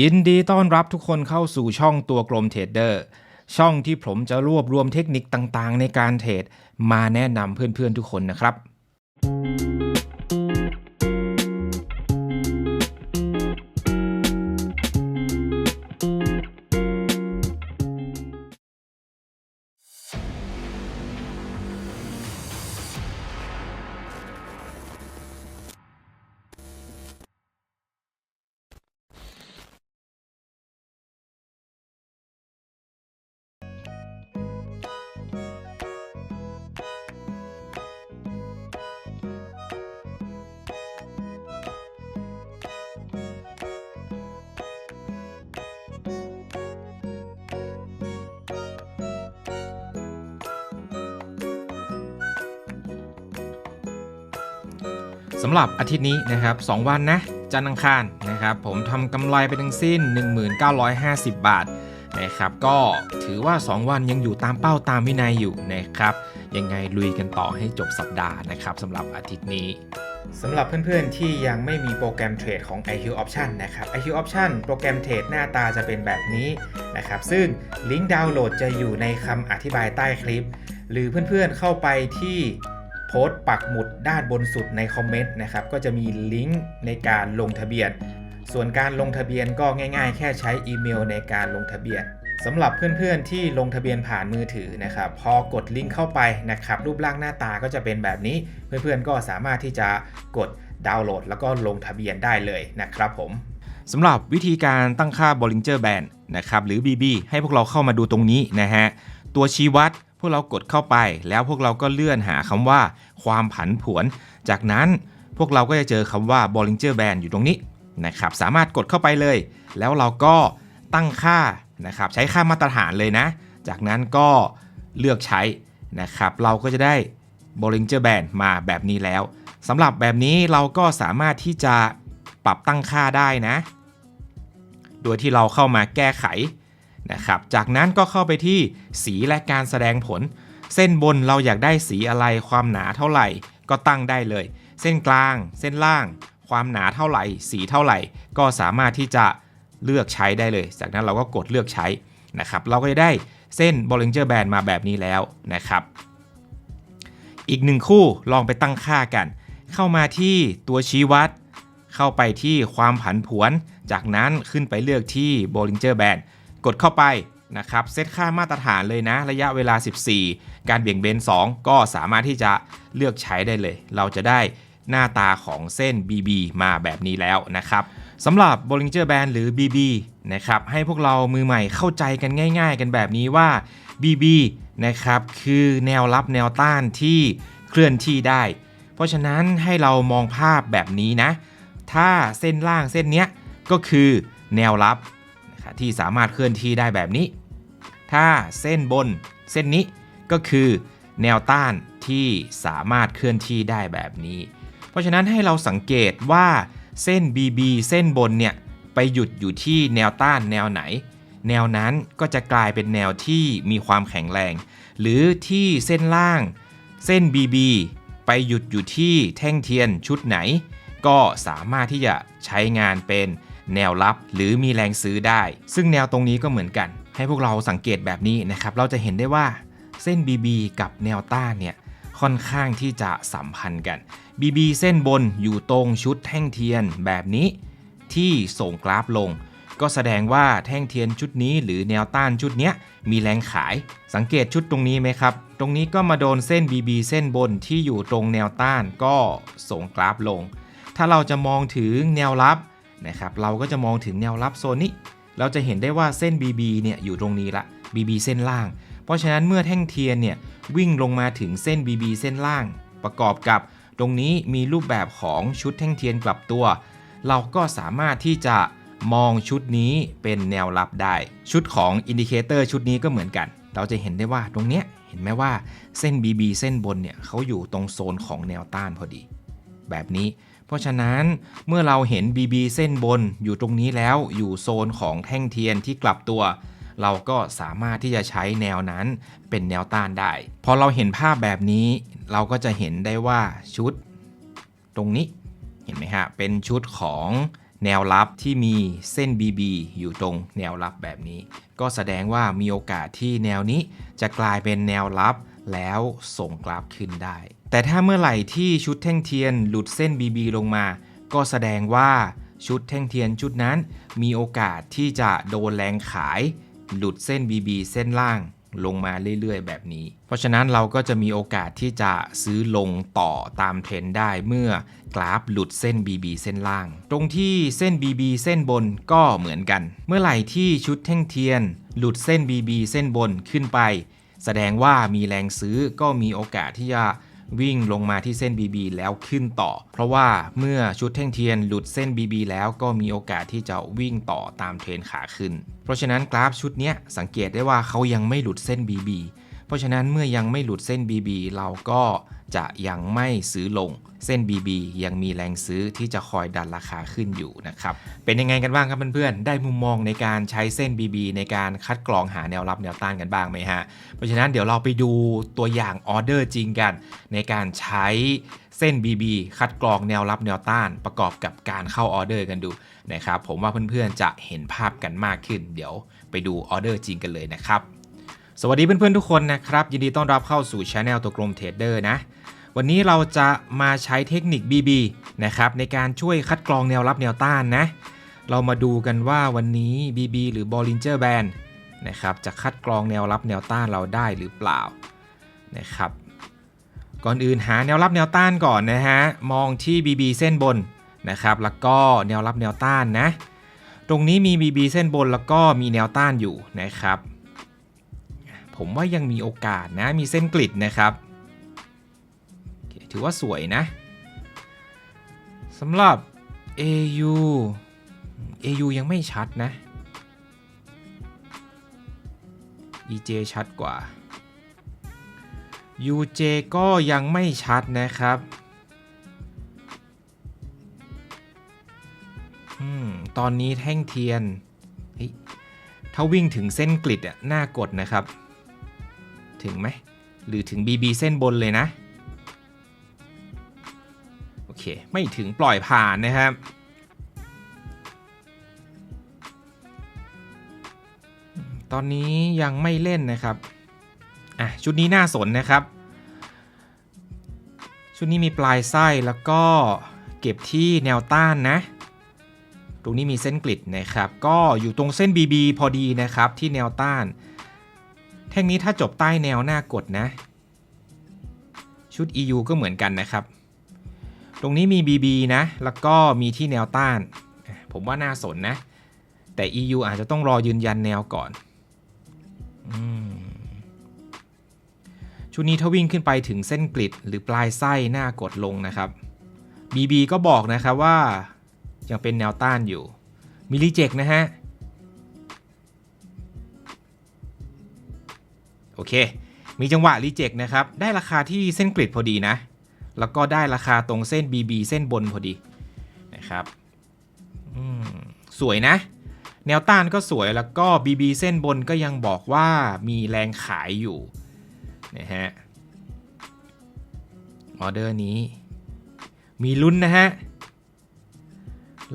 ยินดีต้อนรับทุกคนเข้าสู่ช่องตัวกลมเทรดเดอร์ ช่องที่ผมจะรวบรวมเทคนิคต่างๆ ในการเทรดมาแนะนำเพื่อนๆทุกคนนะครับ สำหรับอาทิตย์นี้นะครับ 2 วันนะจันทร์อังคารนะครับ ผมทำกำไรไปทั้งสิ้น 1950 บาทนะครับก็ถือว่า 2 วันยังอยู่ตามเป้าตามวินัยอยู่นะครับ ยังไงลุยกันต่อให้จบสัปดาห์นะครับสำหรับอาทิตย์นี้สำหรับเพื่อนๆ ที่ยังไม่มีโปรแกรมเทรดของ IQ Option นะครับ IQ Option โปรแกรมเทรดหน้าตาจะเป็นแบบนี้นะครับ ซึ่งลิงก์ดาวน์โหลดจะอยู่ในคำอธิบายใต้คลิป หรือเพื่อนๆเข้าไปที่ โพสต์ปักหมุดด้านบนสุดในคอมเมนต์นะครับก็จะมีลิงก์ในการลงทะเบียน ส่วนการลงทะเบียนก็ง่ายๆ แค่ใช้อีเมลในการลงทะเบียนสำหรับเพื่อนๆที่ลงทะเบียนผ่านมือถือนะครับพอกดลิงก์เข้าไปนะครับรูปร่างหน้าตาก็จะเป็นแบบนี้ เพื่อนๆก็สามารถที่จะกดดาวน์โหลด แล้วก็ลงทะเบียนได้เลยนะครับผมสำหรับวิธีการตั้งค่า Bollinger Band นะครับหรือ BB ให้พวกเราเข้ามาดูตรงนี้นะฮะตัวชี้วัด พวกเรากดเข้าไปแล้วพวกเราก็เลื่อนหาคำว่า ความผันผวน จากนั้นพวกเราก็จะเจอคำว่า Bollinger Band อยู่ตรงนี้นะครับ สามารถกดเข้าไปเลย แล้วเราก็ตั้งค่านะครับใช้ค่ามาตรฐานเลยนะ จากนั้นก็เลือกใช้นะครับ เราก็จะได้ Bollinger Band มาแบบนี้แล้วสำหรับแบบนี้เราก็สามารถที่จะปรับตั้งค่าได้นะ โดยที่เราเข้ามาแก้ไข นะครับ จากนั้นก็เข้าไปที่สีและการแสดงผล เส้นบนเราอยากได้สีอะไรความหนาเท่าไหร่ก็ตั้งได้เลย เส้นกลาง เส้นล่าง ความหนาเท่าไหร่ สีเท่าไหร่ ก็สามารถที่จะเลือกใช้ได้เลย จากนั้นเราก็กดเลือกใช้นะครับ เราก็จะได้เส้น Bollinger Band มาแบบนี้แล้วนะครับ อีกหนึ่งคู่ลองไปตั้งค่ากัน เข้ามาที่ตัวชี้วัด เข้าไปที่ความผันผวน จากนั้นขึ้นไปเลือกที่ Bollinger Band กดเข้าไปนะครับเซตค่ามาตรฐานเลยนะ ระยะเวลา 14 การเบี่ยงเบน 2 ก็สามารถที่จะเลือกใช้ได้เลย เราจะได้หน้าตาของเส้น BB มาแบบนี้แล้วนะครับสำหรับ Bollinger Band หรือ BB นะครับให้พวกเรามือใหม่เข้าใจกันง่าย ๆ กันแบบนี้ว่า BB นะครับคือแนวรับแนวต้านที่เคลื่อนที่ได้ เพราะฉะนั้นให้เรามองภาพแบบนี้นะ ถ้าเส้นล่างเส้นเนี้ยก็คือแนวรับนะครับ ที่สามารถเคลื่อนที่ได้แบบนี้ ถ้าเส้นบนเส้นนี้ก็คือแนวต้านที่สามารถเคลื่อนที่ได้แบบนี้ เพราะฉะนั้นให้เราสังเกตว่าเส้น BB เส้นบนเนี่ยไปหยุดอยู่ที่แนวต้านแนวไหน แนวนั้นก็จะกลายเป็นแนวที่มีความแข็งแรง หรือที่เส้นล่าง เส้น BB ไปหยุดอยู่ที่แท่งเทียนชุดไหน ก็สามารถที่จะใช้งานเป็น แนวรับ หรือมีแรงซื้อได้ ซึ่งแนวตรงนี้ก็เหมือนกัน ให้พวกเราสังเกตแบบนี้นะครับ เราจะเห็นได้ว่าเส้น BB กับแนวต้านเนี่ยค่อนข้างที่จะสัมพันธ์กัน BB เส้นบนอยู่ตรงชุดแท่งเทียนแบบนี้ที่ส่งกราฟลง ก็แสดงว่าแท่งเทียนชุดนี้ หรือแนวต้านชุดนี้มีแรงขาย สังเกตชุดตรงนี้ไหมครับ ตรงนี้ก็มาโดนเส้น BB เส้นบนที่อยู่ตรงแนวต้านก็ส่งกราฟลง ถ้าเราจะมองถึงแนวรับ นะครับเราก็จะมองถึงแนวรับโซนนี้ เราจะเห็นได้ว่าเส้น BB เนี่ยอยู่ตรงนี้ละ BB เส้นล่าง เพราะฉะนั้นเมื่อแท่งเทียนเนี่ยวิ่งลงมาถึงเส้น BB เส้นล่าง ประกอบกับตรงนี้มีรูปแบบของชุดแท่งเทียนกลับตัว เราก็สามารถที่จะมองชุดนี้เป็นแนวรับได้ ชุดของอินดิเคเตอร์ชุดนี้ก็เหมือนกัน เราจะเห็นได้ว่าตรงเนี้ยเห็นไหมว่าเส้น BB เส้นบนเนี่ยเขาอยู่ตรงโซนของแนวต้านพอดี แบบนี้ เพราะฉะนั้นเมื่อเราเห็น BB เส้นบนอยู่ตรงนี้แล้วอยู่โซนของแท่งเทียนที่กลับตัว เราก็สามารถที่จะใช้แนวนั้นเป็นแนวต้านได้ พอเราเห็นภาพแบบนี้ เราก็จะเห็นได้ว่าชุด ตรงนี้เห็นไหมฮะเป็นชุดของแนวรับที่มีเส้น BB อยู่ตรงแนวรับแบบนี้ ก็แสดงว่ามีโอกาสที่แนวนี้จะกลายเป็นแนวรับแล้วส่งกราฟขึ้นได้ แต่ถ้าเมื่อไหร่ที่ชุดแท่งเทียนหลุดเส้น BB ลงมา ก็แสดงว่าชุดแท่งเทียนชุดนั้นมีโอกาสที่จะโดนแรงขาย หลุดเส้น BB เส้นล่างลงมาเรื่อยๆ แบบนี้ เพราะฉะนั้นเราก็จะมีโอกาสที่จะซื้อลงต่อตามเทรนด์ได้เมื่อกราฟหลุดเส้น BB เส้นล่าง ตรงที่เส้น BB เส้นบนก็เหมือนกัน เมื่อไหร่ที่ชุดแท่งเทียน หลุดเส้น BB เส้นบนขึ้นไป แสดงว่ามีแรงซื้อก็มีโอกาสที่จะ วิ่งลงมาที่เส้น BB แล้วขึ้นต่อ เพราะว่าเมื่อชุดแท่งเทียนหลุดเส้น BB แล้วก็มีโอกาสที่จะวิ่งต่อตามเทรนขาขึ้น เพราะฉะนั้นกราฟชุดนี้สังเกตได้ว่าเขายังไม่หลุดเส้น BB เพราะฉะนั้นเมื่อยังไม่หลุดเส้น BB เราก็จะยังไม่ซื้อลงเส้น BB ยังมีแรงซื้อที่จะคอยดันราคาขึ้นอยู่นะครับ เป็นยังไงกันบ้างครับเพื่อนๆ ได้มุมมองในการใช้เส้น BB ในการคัดกรองหาแนวรับแนวต้านกันบ้างไหมฮะ เพราะฉะนั้นเดี๋ยวเราไปดูตัวอย่างออเดอร์จริงกัน ในการใช้เส้น BB คัดกรองแนวรับแนวต้านประกอบกับการเข้าออเดอร์กันดูนะครับ ผมว่าเพื่อนๆจะเห็นภาพกันมากขึ้น เดี๋ยวไปดูออเดอร์จริงกันเลยนะครับ สวัสดีเพื่อนๆทุกคนนะครับ ยินดีต้อนรับเข้าสู่ช anel ตัวกลมเทรดเดอร์นะ วันนี้เราจะมาใช้เทคนิค BB นะครับในการช่วยคัดกรองแนวรับแนวต้านนะ เรามาดูกันว่าวันนี้ BB หรือ Bollinger Band นะครับจะคัดกรองแนวรับแนวต้านเราได้หรือเปล่านะครับก่อนอื่นหาแนวรับแนวต้านก่อนนะฮะมองที่ BB เส้นบนนะครับแล้วก็แนวรับแนวต้านนะ ตรงนี้มี BB เส้นบนแล้วก็มีแนวต้านอยู่นะครับ ผมว่ายังมีโอกาสนะ มีเส้นกลิดนะครับ ถือว่าสวยนะสำหรับ AU AU ยังไม่ชัดนะ EJ ชัดกว่า UJ ก็ยังไม่ชัดนะครับอืมตอนนี้แท่งเทียนเฮ้ยถ้าวิ่งถึงเส้นกลิดอะน่ากดนะครับ ถึงไหมหรือถึง BB เส้นบนเลยนะ โอเค ไม่ถึงปล่อยผ่านนะครับ ตอนนี้ยังไม่เล่นนะครับ อะ ชุดนี้น่าสนนะครับ ชุดนี้มีปลายไส้แล้วก็เก็บที่แนวต้านนะ ตรงนี้มีเส้นกลิดนะครับ ก็อยู่ตรงเส้น BB พอดีนะครับที่แนวต้าน งนี้ถ้าจบใต้แนวหน้ากดนะ ชุด EU ก็เหมือนกันนะครับ ตรงนี้มี BB นะ แล้วก็มีที่แนวต้าน ผมว่าน่าสนนะ แต่ EU อาจจะต้องรอยืนยันแนวก่อนอชุดนี้ถ้าวิ่งขึ้นไปถึงเส้นกลิดหรือปลายไส้หน้ากดลงนะครับ BB ก็บอกนะครับว่ายังเป็นแนวต้านอยู่ มีรีเจ็คนะฮะ โอเค มีจังหวะรีเจ็คนะครับ ได้ราคาที่เส้นกริดพอดีนะ แล้วก็ได้ราคาตรงเส้น BB เส้นบนพอดีนะครับอืมสวยนะ แนวต้านก็สวยแล้วก็ BB เส้นบนก็ยังบอกว่ามีแรงขายอยู่นะฮะออเดอร์นี้ มีลุ้นนะฮะ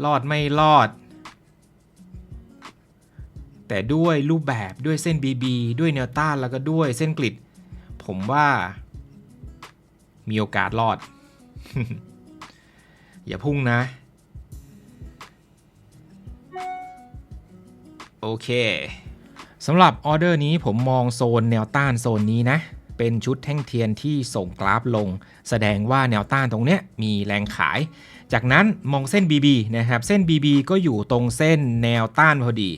รอดไม่รอด แต่ด้วยรูปแบบด้วยเส้น BB ด้วยแนวต้านแล้วก็ด้วยเส้นกลิดผมว่ามีโอกาสรอด อย่าพุ่งนะ โอเคสำหรับออเดอร์นี้ผมมองโซนแนวต้านโซนนี้นะ เป็นชุดแท่งเทียนที่ส่งกราฟลง แสดงว่าแนวต้านตรงเนี้ยมีแรงขาย จากนั้นมองเส้น BB นะครับ เส้น BB ก็อยู่ตรงเส้นแนวต้านพอดี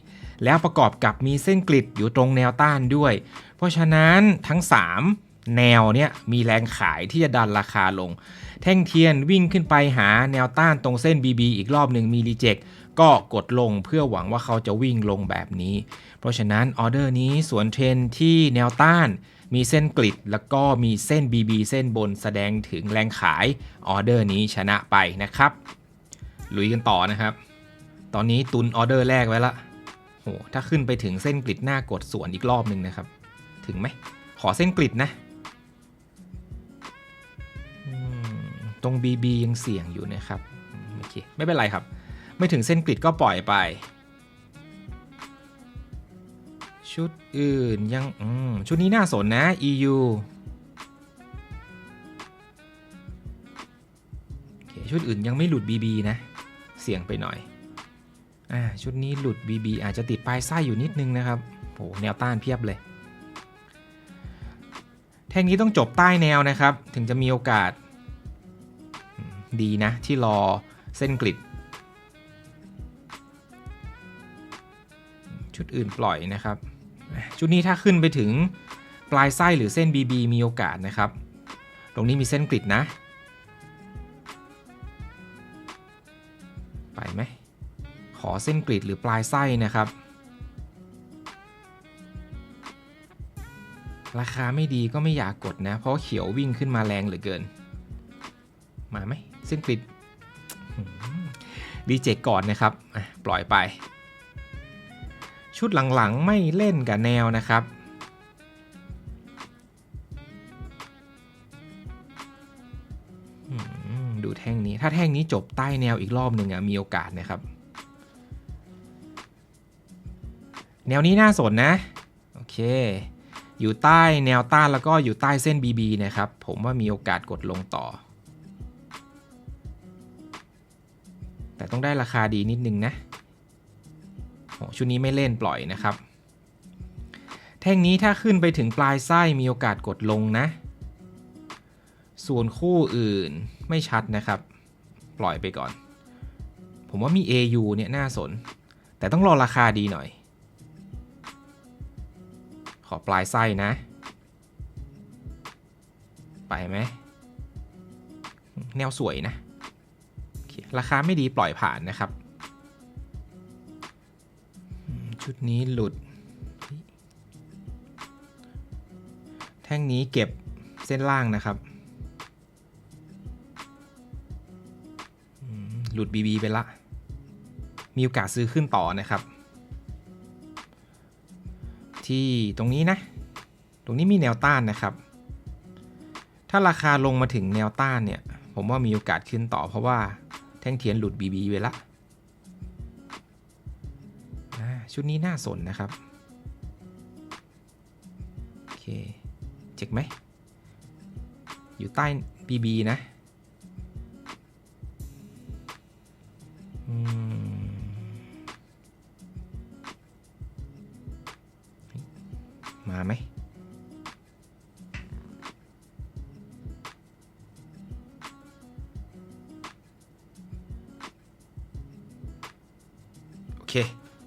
แล้วประกอบกับมีเส้นกลิดอยู่ตรงแนวต้านด้วย เพราะฉะนั้นทั้ง 3 แนวเนี่ยมีแรงขายที่จะดันราคาลง แท่งเทียนวิ่งขึ้นไปหาแนวต้านตรงเส้น BB อีกรอบหนึ่งมีรีเจ็คก็กดลงเพื่อหวังว่าเขาจะวิ่งลงแบบนี้ เพราะฉะนั้นออเดอร์นี้สวนเทรนที่แนวต้านมีเส้นกลิดแล้วก็มีเส้น BB เส้นบนแสดงถึงแรงขายออเดอร์นี้ชนะไปนะครับ ลุยกันต่อนะครับ ตอนนี้ตุนออเดอร์แรกไว้ละ โหถ้าขึ้นไปถึงเส้นกลิดหน้ากดสวนอีกรอบหนึ่งนะครับ ถึงไหม ขอเส้นกลิดนะตรง BB ยังเสี่ยงอยู่นะครับ โอเค ไม่เป็นไรครับ ไม่ถึงเส้นกริดก็ปล่อยไป ชุดอื่นยังชุดนี้น่าสนนะ EU โอเคชุดอื่นยังไม่หลุด BB นะ เสี่ยงไปหน่อย อ่าชุดนี้หลุด BB อาจจะติดปลายไส้อยู่นิดนึงนะครับโหแนวต้านเพียบเลย แท่งนี้ต้องจบใต้แนวนะครับ ถึงจะมีโอกาส ดีนะ ที่รอเส้นกริดชุดอื่นปล่อยนะครับ ชุดนี้ถ้าขึ้นไปถึงปลายไส้หรือเส้น BB มีโอกาสนะครับ ตรงนี้มีเส้นกริดนะ อเส้นกริดหรือปลายไส้นะครับ ราคาไม่ดีก็ไม่อยากกดนะ เพราะเขียววิ่งขึ้นมาแรงเหลือเกิน มาไหมเส้นกริดดีเจก่อนนะครับ ปล่อยไป ชุดหลังๆไม่เล่นกับแนวนะครับดูแท่งนี้ ถ้าแท่งนี้จบใต้แนวอีกรอบหนึ่งอะมีโอกาสนะครับ แนวนี้น่าสนนะ โอเค อยู่ใต้แนวต้านแล้วก็อยู่ใต้เส้น BB นะครับ ผมว่ามีโอกาสกดลงต่อ แต่ต้องได้ราคาดีนิดนึงนะโอ้ชุดนี้ไม่เล่นปล่อยนะครับ แท่งนี้ถ้าขึ้นไปถึงปลายไส้มีโอกาสกดลงนะ ส่วนคู่อื่นไม่ชัดนะครับ ปล่อยไปก่อน ผมว่ามี AU เนี่ยน่าสน แต่ต้องรอราคาดีหน่อย อปลายไส้นะ ไปไหม แนวสวยนะ ราคาไม่ดีปล่อยผ่านนะครับ ชุดนี้หลุด แท่งนี้เก็บเส้นล่างนะครับหลุด BB ไปละ มีโอกาสซื้อขึ้นต่อนะครับ ที่ตรงนี้นะ ตรงนี้มีแนวต้านนะครับ ถ้าราคาลงมาถึงแนวต้านเนี่ย ผมว่ามีโอกาสขึ้นต่อเพราะว่าแท่งเทียนหลุด BB ไปละชุดนี้น่าสนนะครับ โอเค เจ็กไหม อยู่ใต้ BB นะ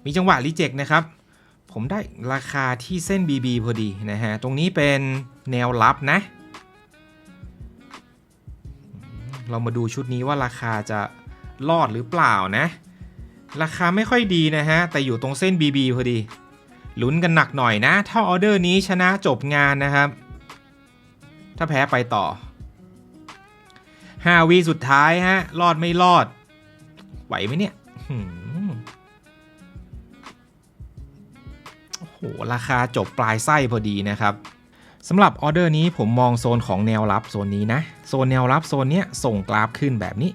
มีจังหวะรีเจ็คนะครับ ผมได้ราคาที่เส้น BB พอดีนะฮะ ตรงนี้เป็นแนวรับนะ เรามาดูชุดนี้ว่าราคาจะรอดหรือเปล่านะ ราคาไม่ค่อยดีนะฮะ แต่อยู่ตรงเส้น BB พอดี ลุ้นกันหนักหน่อยนะ ถ้าออเดอร์นี้ชนะจบงานนะครับ ถ้าแพ้ไปต่อ5วีสุดท้ายฮะ รอดไม่รอด ไหวไหมเนี่ย หืมโอ้โหราคาจบปลายไส้พอดีนะครับสำหรับออเดอร์นี้ผมมองโซนของแนวรับโซนนี้นะ โซนแนวรับโซนเนี้ยส่งกราฟขึ้นแบบนี้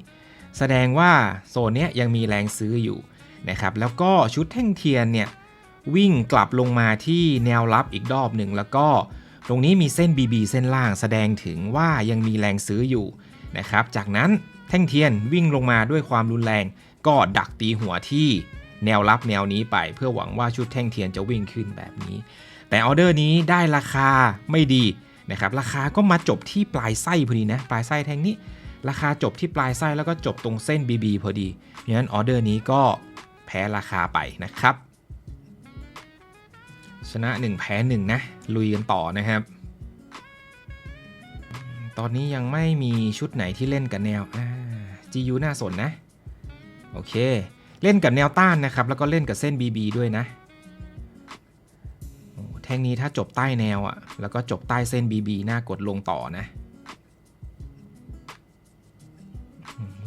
แสดงว่าโซนเนี้ยยังมีแรงซื้ออยู่นะครับแล้วก็ชุดแท่งเทียนเนี่ยวิ่งกลับลงมาที่แนวรับอีกรอบหนึ่งแล้วก็ตรงนี้มีเส้น BB เส้นล่างแสดงถึงว่ายังมีแรงซื้ออยู่นะครับจากนั้นแท่งเทียนวิ่งลงมาด้วยความรุนแรงก็ดักตีหัวที่ แนวรับแนวนี้ไป เพื่อหวังว่าชุดแท่งเทียนจะวิ่งขึ้นแบบนี้ แต่ออเดอร์นี้ได้ราคาไม่ดีนะครับราคาก็มาจบที่ปลายไส้พอดีนะปลายไส้แท่งนี้ ราคาจบที่ปลายไส้แล้วก็จบตรงเส้น BB พอดีเพราะฉะนั้นออเดอร์นี้ก็แพ้ราคาไปนะครับชนะ 1 แพ้ 1 นะ ลุยกันต่อนะครับ ตอนนี้ยังไม่มีชุดไหนที่เล่นกับแนวอ่า GU น่าสนนะ โอเค เล่นกับแนวต้านนะครับ แล้วก็เล่นกับเส้น BB ด้วยนะ แท่งนี้ถ้าจบใต้แนวอะ่ะ แล้วก็จบใต้เส้น BB น่ากดลงต่อนะ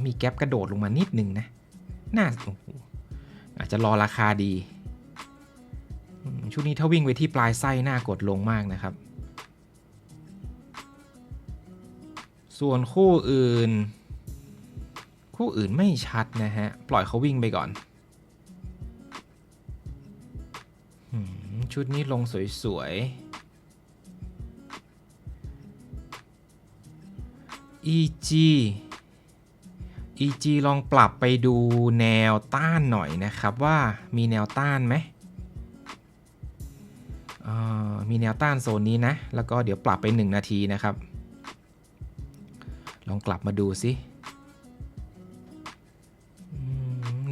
มีแก๊ปกระโดดลงมานิดนึงนะ น่าออาจจะรอราคาดี ชุดนี้ถ้าวิ่งไปที่ปลายไส้น่ากดลงมากนะครับ ส่วนคู่อื่น คู่อื่นไม่ชัดนะฮะ ปล่อยเขาวิ่งไปก่อน ชุดนี้ลงสวยๆ EG EG ลองปรับไปดูแนวต้านหน่อยนะครับว่ามีแนวต้านไหมมีแนวต้านโซนนี้นะ แล้วก็เดี๋ยวปรับไป 1 นาทีนะครับ ลองกลับมาดูสิ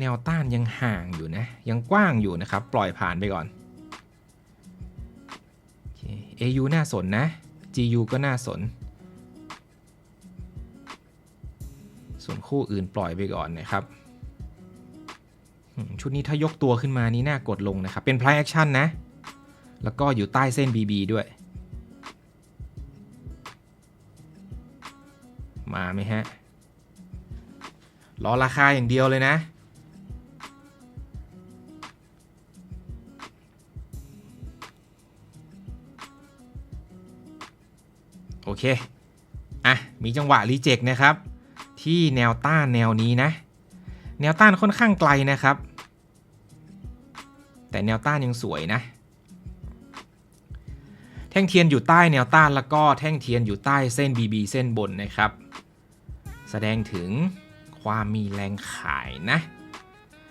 นวต้านยังห่างอยู่นะ ยังกว้างอยู่นะครับ ปล่อยผ่านไปก่อน AU น่าสนนะ GU ก็น่าสน ส่วนคู่อื่นปล่อยไปก่อนนะครับ ชุดนี้ถ้ายกตัวขึ้นมานี่น่ากดลงนะครับ เป็น price action นะ แล้วก็อยู่ใต้เส้น BB ด้วย มาไหมฮะ รอราคาอย่างเดียวเลยนะ โอเค อะ มีจังหวะรีเจ็คนะครับ ที่แนวต้านแนวนี้นะ แนวต้านค่อนข้างไกลนะครับ แต่แนวต้านยังสวยนะ แท่งเทียนอยู่ใต้แนวต้านแล้วก็แท่งเทียนอยู่ใต้เส้น BB เส้นบนนะครับ แสดงถึงความมีแรงขายนะ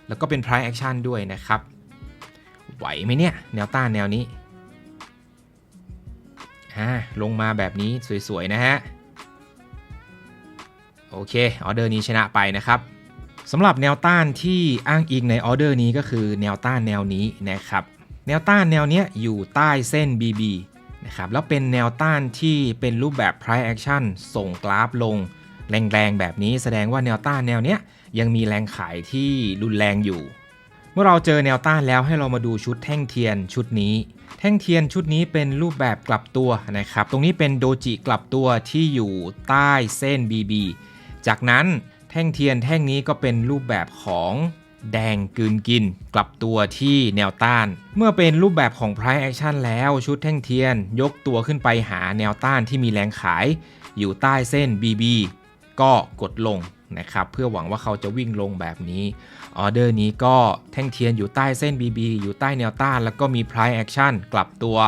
แล้วก็เป็น price action ด้วยนะครับ ไหวไหมเนี่ย แนวต้านแนวนี้ อ่าลงมาแบบนี้สวย ๆ นะฮะ โอเค ออเดอร์นี้ชนะไปนะครับสำหรับแนวต้านที่อ้างอิงในออเดอร์นี้ก็คือแนวต้านแนวนี้นะครับ แนวต้านแนวเนี้ยอยู่ใต้เส้น BB นะครับแล้วเป็นแนวต้านที่เป็นรูปแบบ price action ส่งกราฟลงแรงๆแบบนี้แสดงว่าแนวต้านแนวเนี้ยยังมีแรงขายที่รุนแรงอยู่ เมื่อเราเจอแนวต้านแล้วให้เรามาดูชุดแท่งเทียนชุดนี้ แท่งเทียนชุดนี้เป็นรูปแบบกลับตัวนะครับ ตรงนี้เป็นโดจิกลับตัวที่อยู่ใต้เส้น BB จากนั้นแท่งเทียนแท่งนี้ก็เป็นรูปแบบของแดงกืนกิน กลับตัวที่แนวต้าน เมื่อเป็นรูปแบบของ price action แล้วชุดแท่งเทียน ยกตัวขึ้นไปหาแนวต้านที่มีแรงขาย อยู่ใต้เส้น BB ก็กดลงนะครับ เพื่อหวังว่าเขาจะวิ่งลงแบบนี้ ออเดอร์นี้ก็แท่งเทียนอยู่ใต้เส้น BB อยู่ใต้แนวต้าน แล้วก็มี price action กลับตัว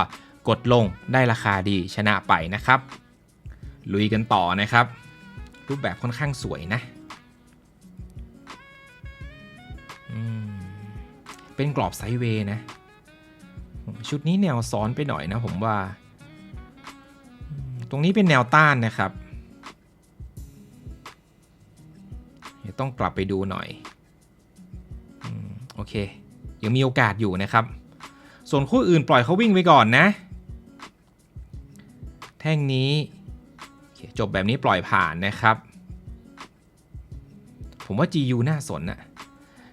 กดลงได้ราคาดีชนะไปนะครับ ลุยกันต่อนะครับ รูปแบบค่อนข้างสวยนะ เป็นกรอบไซด์เวย์นะ ชุดนี้แนวซ้อนไปหน่อยนะผมว่า ตรงนี้เป็นแนวต้านนะครับ ต้องกลับไปดูหน่อย โอเค ยังมีโอกาสอยู่นะครับ ส่วนคู่อื่นปล่อยเขาวิ่งไปก่อนนะ แท่งนี้จบแบบนี้ปล่อยผ่านนะครับ ผมว่า GU น่าสนนะ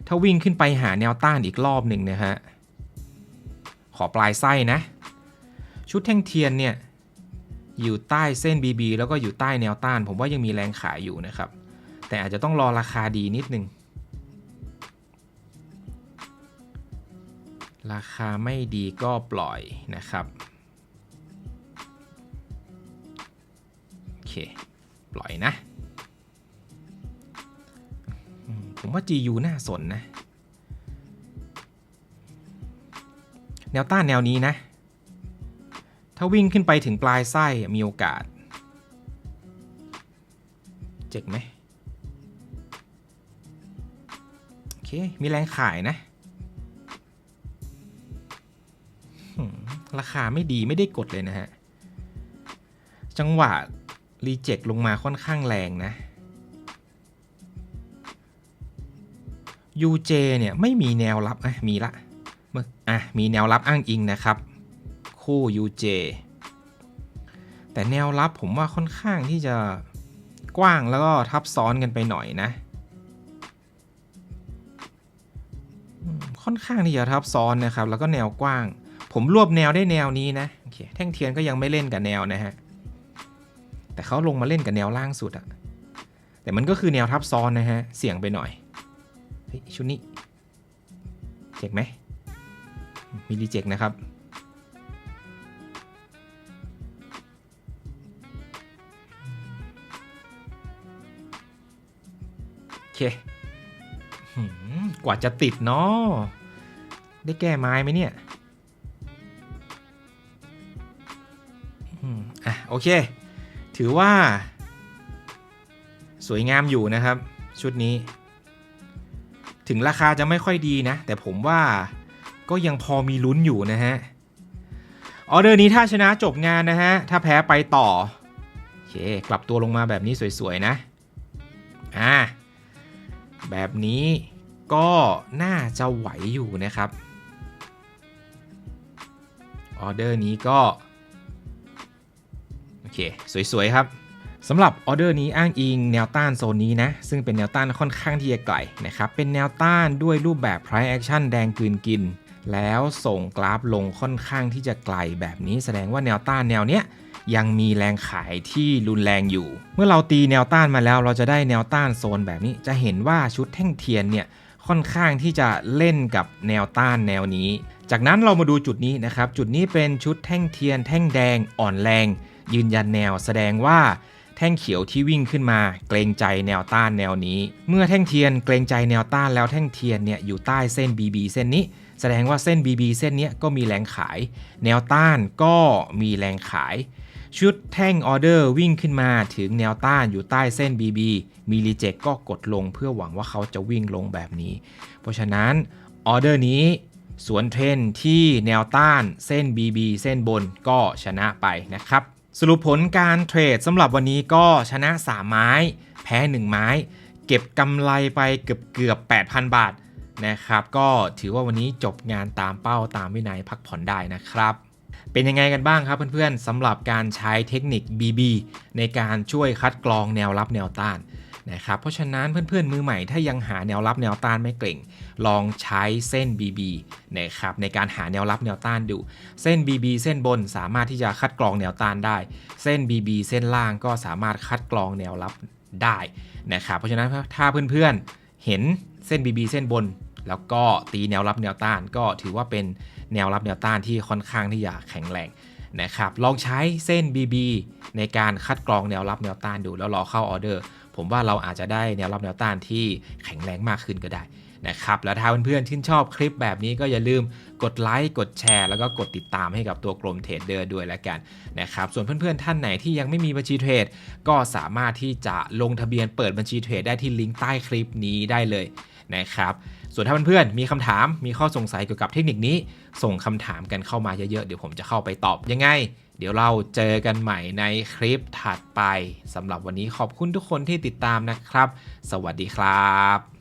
ถ้าวิ่งขึ้นไปหาแนวต้านอีกรอบหนึ่งนะฮะ ขอปลายไส้นะ ชุดแท่งเทียนเนี่ย อยู่ใต้เส้น BB แล้วก็อยู่ใต้แนวต้าน ผมว่ายังมีแรงขายอยู่นะครับ แต่อาจจะต้องรอราคาดีนิดนึง ราคาไม่ดีก็ปล่อยนะครับ โอเค ปล่อยนะ ผมว่า GU น่าสนนะ แนวต้านแนวนี้นะ ถ้าวิ่งขึ้นไปถึงปลายไส้มีโอกาส เจ็กไหม โอเค มีแรงขายนะ ราคาไม่ดีไม่ได้กดเลยนะฮะ จังหวะรีเจ็คลงมาค่อนข้างแรงนะ UJ เนี่ยไม่มีแนวรับอะมีละมืออะมีแนวรับอ้างอิงนะครับ คู่ UJ แต่แนวรับผมว่าค่อนข้างที่จะกว้างแล้วก็ทับซ้อนกันไปหน่อยนะ ค่อนข้างที่จะทับซ้อนนะครับ แล้วก็แนวกว้าง ผมรวบแนวได้แนวนี้นะโอเคแท่งเทียนก็ยังไม่เล่นกับแนวนะฮะ แต่เขาลงมาเล่นกับแนวล่างสุดอะแต่มันก็คือแนวทับซ้อนนะฮะ เสี่ยงไปหน่อยชุดนี้ เจ็กไหม มีรีเจ็คนะครับ โอเค กว่าจะติดเนาะได้แก้ไม้ไหมเนี่ย โอเค ถือว่า สวยงามอยู่นะครับ ชุดนี้ ถึงราคาจะไม่ค่อยดีนะ แต่ผมว่าก็ยังพอมีลุ้นอยู่นะฮะ ออเดอร์นี้ถ้าชนะจบงานนะฮะ ถ้าแพ้ไปต่อ โอเค กลับตัวลงมาแบบนี้สวยๆนะ อ่า แบบนี้ก็น่าจะไหวอยู่นะครับ ออเดอร์นี้ก็ เค สวย ๆ ครับสำหรับออเดอร์นี้อ้างอิงแนวต้านโซนนี้นะ ซึ่งเป็นแนวต้านค่อนข้างที่จะไกลนะครับ เป็นแนวต้านด้วยรูปแบบ price action แดงกืนกิน แล้วส่งกราฟลงค่อนข้างที่จะไกลแบบนี้ แสดงว่าแนวต้านแนวเนี้ยยังมีแรงขายที่รุนแรงอยู่ เมื่อเราตีแนวต้านมาแล้ว เราจะได้แนวต้านโซนแบบนี้ จะเห็นว่าชุดแท่งเทียนเนี่ยค่อนข้างที่จะเล่นกับแนวต้านแนวนี้ จากนั้นเรามาดูจุดนี้นะครับ จุดนี้เป็นชุดแท่งเทียนแท่งแดงอ่อนแรง ยืนยันแนวแสดงว่าแท่งเขียวที่วิ่งขึ้นมา เกรงใจแนวต้านแนวนี้ เมื่อแท่งเทียนเกรงใจแนวต้านแล้วแท่งเทียนเนี่ยอยู่ใต้เส้น BB เส้นนี้ แสดงว่าเส้น BB เส้นนี้ก็มีแรงขาย แนวต้านก็มีแรงขาย ชุดแท่งออเดอร์วิ่งขึ้นมาถึงแนวต้านอยู่ใต้เส้น BB มีรีเจ็คก็กดลงเพื่อหวังว่าเขาจะวิ่งลงแบบนี้ เพราะฉะนั้นออเดอร์นี้สวนเทรนที่แนวต้านเส้น BB เส้นบนก็ชนะไปนะครับ สรุปผลการเทรดสำหรับวันนี้ก็ชนะ 3 ไม้ แพ้ 1 ไม้ เก็บกำไรไปเกือบเกือบ 8,000 บาทนะครับก็ถือว่าวันนี้จบงานตามเป้าตามวินัยพักผ่อนได้นะครับ เป็นยังไงกันบ้างครับเพื่อนๆสำหรับการใช้เทคนิค BB ในการช่วยคัดกรองแนวรับแนวต้าน นะครับ เพราะฉะนั้นเพื่อนๆมือใหม่ถ้ายังหาแนวรับแนวต้านไม่เก่ง ลองใช้เส้น BB นะครับในการหาแนวรับแนวต้านดู เส้น BB เส้นบนสามารถที่จะคัดกรองแนวต้านได้ เส้น BB เส้นล่างก็สามารถคัดกรองแนวรับได้นะครับ เพราะฉะนั้นถ้าเพื่อนๆเห็นเส้น BB เส้นบน แล้วก็ตีแนวรับแนวต้าน ก็ถือว่าเป็นแนวรับแนวต้านที่ค่อนข้างที่จะแข็งแรงนะครับ ลองใช้เส้น BB ในการคัดกรองแนวรับแนวต้านดูแล้วรอเข้าออเดอร์ ผมว่าเราอาจจะได้แนวรับแนวต้านที่แข็งแรงมากขึ้นก็ได้นะครับ แล้วถ้าเพื่อนๆชื่นชอบคลิปแบบนี้ก็อย่าลืมกดไลค์ กดแชร์ แล้วก็กดติดตามให้กับตัวกลมเทรดเดอร์ด้วยแล้วกันนะครับ ส่วนเพื่อนๆท่านไหนที่ยังไม่มีบัญชีเทรด ก็สามารถที่จะลงทะเบียนเปิดบัญชีเทรดได้ที่ลิงก์ใต้คลิปนี้ได้เลยนะครับ ส่วนถ้าเพื่อนๆมีคำถามมีข้อสงสัยเกี่ยวกับเทคนิคนี้ ส่งคำถามกันเข้ามาเยอะๆ เดี๋ยวผมจะเข้าไปตอบยังไง เดี๋ยวเราเจอกันใหม่ในคลิปถัดไปสำหรับวันนี้ขอบคุณทุกคนที่ติดตามนะครับ สวัสดีครับ